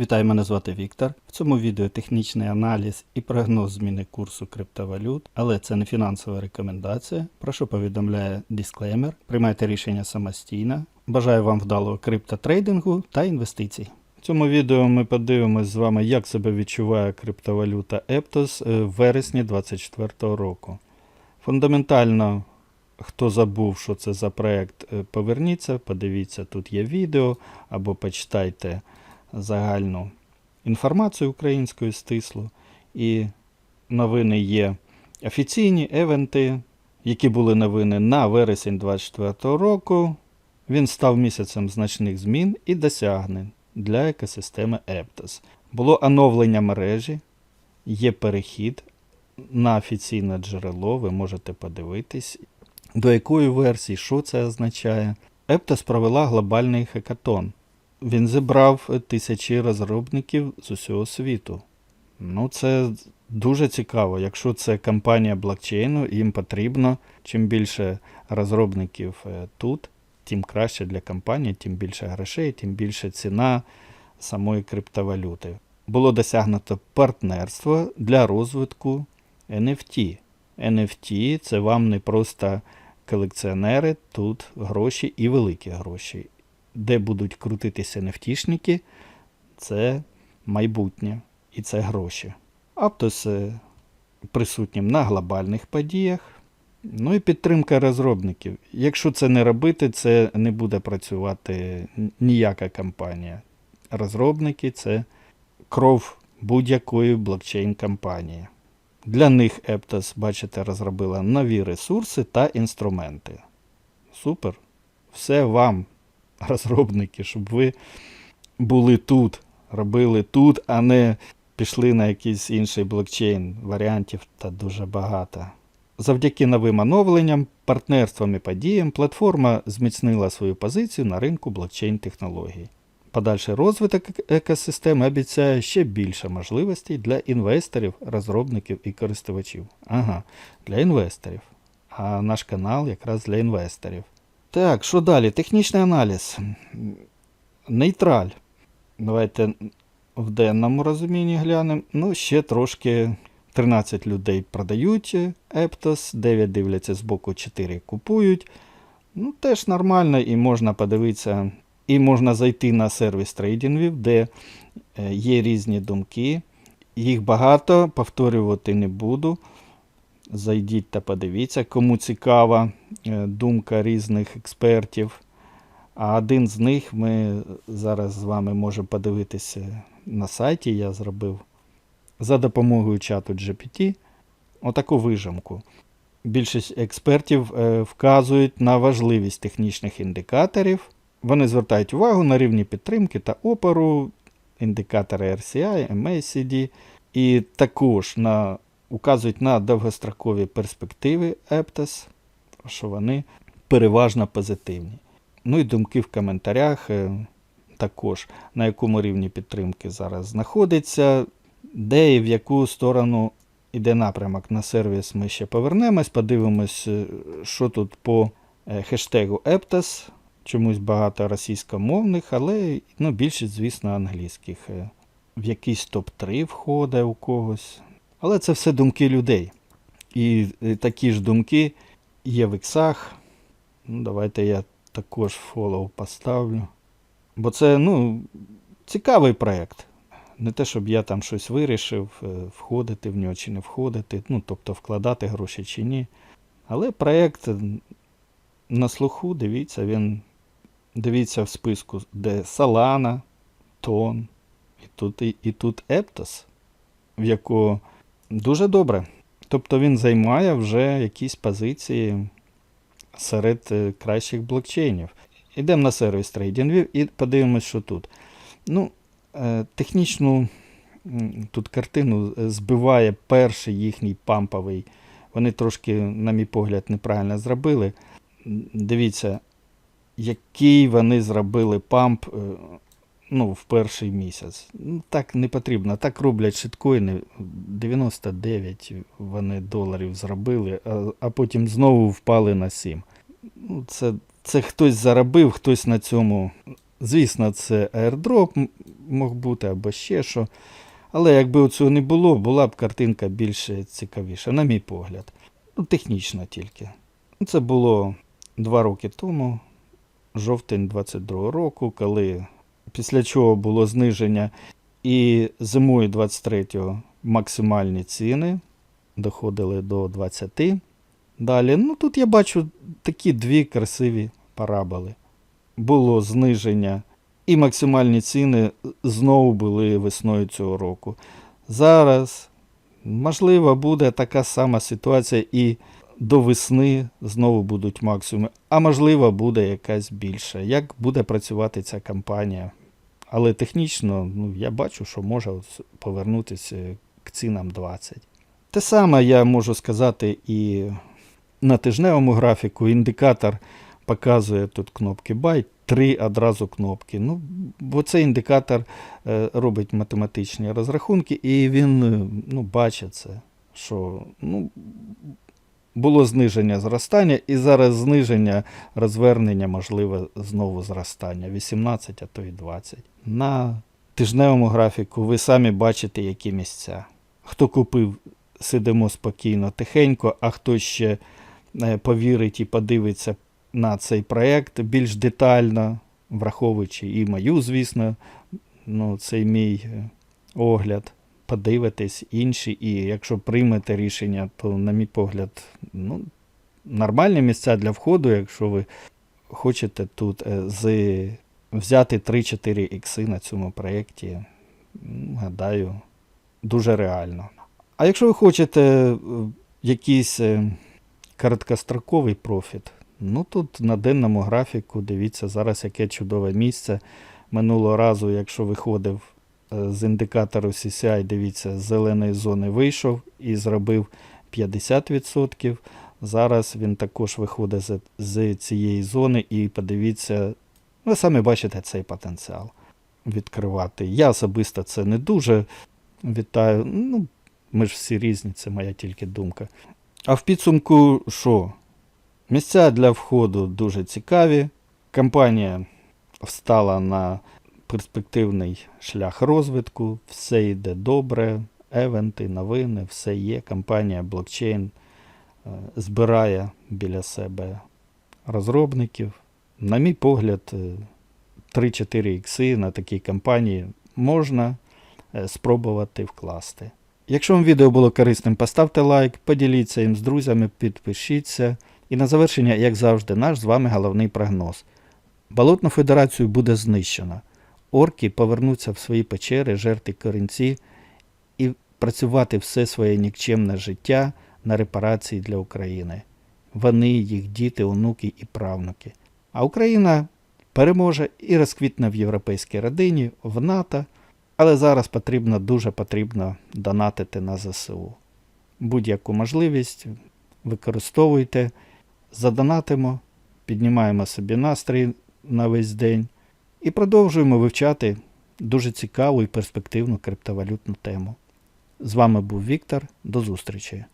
Вітаю, мене звати Віктор. В цьому відео технічний аналіз і прогноз зміни курсу криптовалют, але це не фінансова рекомендація. Прошу повідомляє дисклеймер. Приймайте рішення самостійно. Бажаю вам вдалого криптотрейдингу та інвестицій. В цьому відео ми подивимось з вами, як себе відчуває криптовалюта Eptos е, в вересні 2024 року. Фундаментально, хто забув, що це за проект, е, поверніться, подивіться, тут є відео або почитайте загальну інформацію українською стисло. І новини є офіційні евенти, які були новини на вересень 2024 року. Він став місяцем значних змін і досягнень для екосистеми Eptos. Було оновлення мережі, є перехід на офіційне джерело, ви можете подивитись, до якої версії, що це означає. Eptos провела глобальний хакатон. Він зібрав тисячі розробників з усього світу. Ну, це дуже цікаво. Якщо це компанія блокчейну, їм потрібно чим більше розробників е, тут, тим краще для компанії, тим більше грошей, тим більше ціна самої криптовалюти. Було досягнуто партнерство для розвитку NFT. NFT це вам не просто колекціонери, тут гроші і великі гроші де будуть крутитися нефтішники, це майбутнє і це гроші. Аптос присутнім на глобальних подіях. Ну і підтримка розробників. Якщо це не робити, це не буде працювати ніяка компанія. Розробники це кров будь-якої блокчейн-компанії. Для них Eptos, бачите, розробила нові ресурси та інструменти. Супер. Все вам розробники, щоб ви були тут, робили тут, а не пішли на якийсь інший блокчейн. Варіантів та дуже багато. Завдяки новим оновленням, партнерствам і подіям, платформа зміцнила свою позицію на ринку блокчейн-технологій. Подальший розвиток екосистеми обіцяє ще більше можливостей для інвесторів, розробників і користувачів. Ага, для інвесторів. А наш канал якраз для інвесторів. Так, що далі? Технічний аналіз. Нейтраль. Давайте в денному розумінні глянемо. Ну, ще трошки 13 людей продають Eptos, 9 дивляться з боку, 4 купують. Ну, теж нормально, і можна подивитися, і можна зайти на сервіс трейдингів, де е, є різні думки. Їх багато, повторювати не буду. Зайдіть та подивіться, кому цікава е, думка різних експертів. А один з них ми зараз з вами можемо подивитися на сайті. Я зробив за допомогою чату GPT отаку вижимку. Більшість експертів е, вказують на важливість технічних індикаторів. Вони звертають увагу на рівні підтримки та опору, індикатори RCI, MACD, і також на указують на довгострокові перспективи Eptos, що вони переважно позитивні. Ну і думки в коментарях е, також, на якому рівні підтримки зараз знаходиться, де і в яку сторону йде напрямок на сервіс, ми ще повернемось, подивимось, е, що тут по е, хештегу Eptos. Чомусь багато російськомовних, але ну, більшість, звісно, англійських. В якийсь топ-3 входить у когось. Але це все думки людей. І такі ж думки є в іксах. Ну, Давайте я також фоллоу поставлю. Бо це ну, цікавий проєкт. Не те, щоб я там щось вирішив, е, входити в нього чи не входити, ну, тобто вкладати гроші чи ні. Але проєкт на слуху, дивіться, він дивіться в списку, де Solana, Тон, і тут, і, і тут Eptos, в якого Дуже добре. Тобто він займає вже якісь позиції серед е, кращих блокчейнів. Йдемо на сервіс трейдингів і подивимось, що тут. Ну, е, Технічну тут картину е, збиває перший їхній памповий. Вони трошки, на мій погляд, неправильно зробили. Дивіться, який вони зробили памп ну, в перший місяць. Ну, Так не потрібно. Так роблять шиткоїни. 99 вони доларів зробили, а, а потім знову впали на 7. Ну, Це це хтось заробив, хтось на цьому. Звісно, це airdrop. мог бути або ще що. Але якби цього не було, була б картинка більш цікавіша, на мій погляд. Ну, технічно тільки. Це було два роки тому, жовтень 22 року, коли після чого було зниження і зимою 23-го максимальні ціни доходили до 20. Далі, ну тут я бачу такі дві красиві параболи. Було зниження, і максимальні ціни знову були весною цього року. Зараз, можливо, буде така сама ситуація і до весни знову будуть максимуми, а можливо, буде якась більша. Як буде працювати ця кампанія? Але технічно ну, я бачу, що може повернутися к цінам 20. Те саме я можу сказати і на тижневому графіку. Індикатор показує тут кнопки Buy, три одразу кнопки. Ну, бо цей індикатор е, робить математичні розрахунки, і він ну, бачить це, що ну, було зниження зростання, і зараз зниження розвернення, можливе, знову зростання 18, а то й 20. На тижневому графіку ви самі бачите, які місця. Хто купив, сидимо спокійно, тихенько, а хто ще е, повірить і подивиться на цей проєкт більш детально, враховуючи і мою, звісно, ну, цей мій е, огляд. Подивитесь інші, і якщо приймете рішення, то, на мій погляд, ну, нормальні місця для входу, якщо ви хочете тут е, з, взяти 3-4 ікси на цьому проєкті, гадаю, дуже реально. А якщо ви хочете е, якийсь е, короткостроковий профіт, ну тут на денному графіку дивіться зараз, яке чудове місце. Минулого разу, якщо виходив з індикатору CCI, дивіться, з зеленої зони вийшов і зробив 50%. Зараз він також виходить з, цієї зони і подивіться, ви самі бачите цей потенціал відкривати. Я особисто це не дуже вітаю. Ну, ми ж всі різні, це моя тільки думка. А в підсумку що? Місця для входу дуже цікаві. Компанія встала на перспективний шлях розвитку, все йде добре, евенти, новини, все є. Компанія блокчейн е, збирає біля себе розробників. На мій погляд, е, 3-4 ікси на такій компанії можна е, спробувати вкласти. Якщо вам відео було корисним, поставте лайк, поділіться їм з друзями, підпишіться. І на завершення, як завжди, наш з вами головний прогноз. Болотну федерацію буде знищено. Орки повернуться в свої печери, жерти корінці і працювати все своє нікчемне життя на репарації для України. Вони, їх діти, онуки і правнуки. А Україна переможе і розквітне в європейській родині, в НАТО, але зараз потрібно, дуже потрібно донатити на ЗСУ. Будь-яку можливість використовуйте, задонатимо, піднімаємо собі настрій на весь день і продовжуємо вивчати дуже цікаву і перспективну криптовалютну тему. З вами був Віктор. До зустрічі!